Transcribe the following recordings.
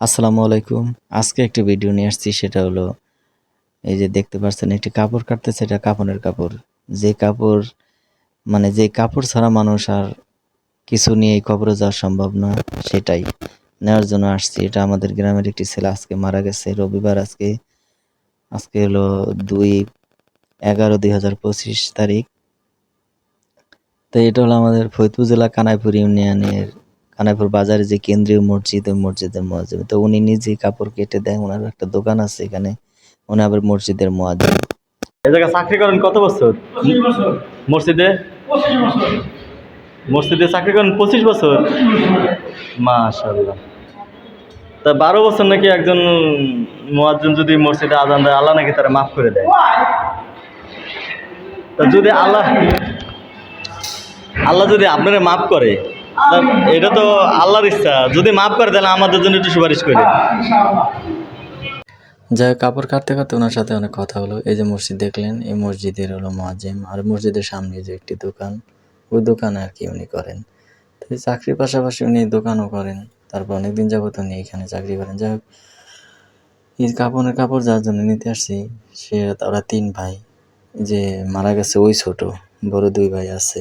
আসসালামু আলাইকুম। আজকে একটি ভিডিও নিয়ে আসছি, সেটা হলো এই যে দেখতে পাচ্ছেন, একটি কাপড় কাটতেছে, এটা কাপড়ের কাপড়। যে কাপড় মানে যে কাপড় ছাড়া মানুষ আর কিছু নিয়ে এই কবরে যাওয়া সম্ভব না, সেটাই নেওয়ার জন্য আসছি। এটা আমাদের গ্রামের একটি ছেলে আজকে মারা গেছে, রবিবার আজকে। আজকে হলো দুই এগারো দুই হাজার পঁচিশ তারিখ। তো এটা হলো আমাদের ফরিদপুর জেলা কানাইপুর ইউনিয়নের কানাইপুর বাজারে যে কেন্দ্রীয় মসজিদ ওই মসজিদের মোয়াজ্জিম তো উনি নিজেই কাপড় কেটে দেয় ওনার একটা দোকান আছে এখানে উনি আবার মসজিদের মোয়াজ্জিম এই জায়গায় চাকরি করেন কত বছর? মসজিদে? মসজিদে চাকরি করেন পঁচিশ বছর? মাশাল্লাহ তা বারো বছর নাকি একজন মোয়াজ্জিম যদি মসজিদে আজান দেয় আল্লাহ নাকি তারা মাফ করে দেয়? তা যদি আল্লাহ আল্লাহ যদি আপনারা মাফ করে এটা তো আল্লাহর ইচ্ছা। যদি মাফ করে তাহলে আমাদের জন্য একটু সুপারিশ করে। যাই হোক, কাপড় কাটতে কাটতে ওনার সাথে অনেক কথা হলো। এই যে মসজিদ দেখলেন এই মসজিদের হলো মোয়াজ্জিম। আর মসজিদের সামনে যে একটি দোকান ওই দোকানে আর কি উনি করেন। তো চাকরির পাশাপাশি উনি দোকানও করেন। তারপর অনেকদিন যাবত উনি এখানে চাকরি করেন। যাই হোক এই কাপড়ের কাপড় যার জন্য নিতে আসছি সে তারা তিন ভাই। যে মারা গেছে ওই ছোট বড় দুই ভাই আছে।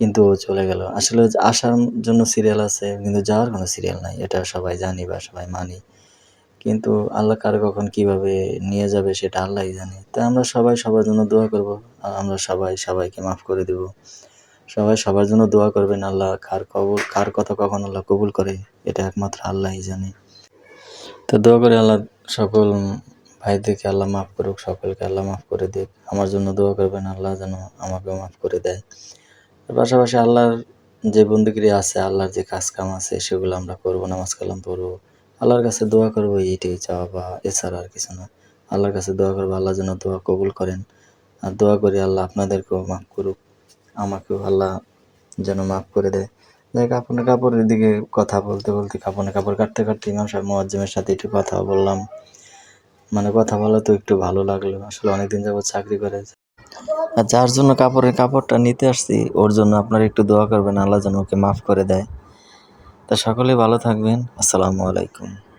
কিন্তু চলে গেল। আসলে আসার জন্য সিরিয়াল আছে, কিন্তু যাওয়ার কোনো সিরিয়াল নাই। এটা সবাই জানি বা সবাই মানি। কিন্তু আল্লাহ কার কখন কীভাবে নিয়ে যাবে সেটা আল্লাহই জানে। তাই আমরা সবাই সবার জন্য দোয়া করব। আর আমরা সবাই সবাইকে মাফ করে দেব। সবাই সবার জন্য দোয়া করবেন আল্লাহ। কার কবুল, কার কথা কখন আল্লাহ কবুল করে, এটা একমাত্র আল্লাহই জানে। তো দোয়া করে আল্লাহ সকল ভাইদেরকে আল্লাহ মাফ করুক, সকলকে আল্লাহ মাফ করে দিক। আমার জন্য দোয়া করবেন আল্লাহ যেন আমাকেও মাফ করে দেয়। পাশাপাশি আল্লাহর যে বন্দুকিরি আছে, আল্লাহর যে কাজ কাম আছে, সেগুলো আমরা করব, নামাজ কালাম পড়ব। আল্লাহর কাছে দোয়া করব এইটাই চাওয়া বা এছাড়া আর কিছু না। আল্লাহর কাছে দোয়া করব, আল্লাহ যেন দোয়া কবুল করেন। আর দোয়া করি আল্লাহ আপনাদেরকেও মাফ করুক, আমাকেও আল্লাহ যেন মাফ করে দেয়। যাই কাপড়ে কাপড়ের দিকে কথা বলতে বলতে, কাপড়ে কাপড় কাটতে কাটতে ইমাম সাহেব মোয়াজ্জেমের সাথে একটু কথা বললাম। মানে কথা বলা তো একটু ভালো লাগল, আসলে অনেকদিন যাবত চাকরি করে। আর যার জন্য কাপড়ের কাপড়টা নিতে আসছি, ওর জন্য আপনারা একটু দোয়া করবেন, আল্লাহ যেন ওকে মাফ করে দেয়। তা সকলেই ভালো থাকবেন। আসসালামু আলাইকুম।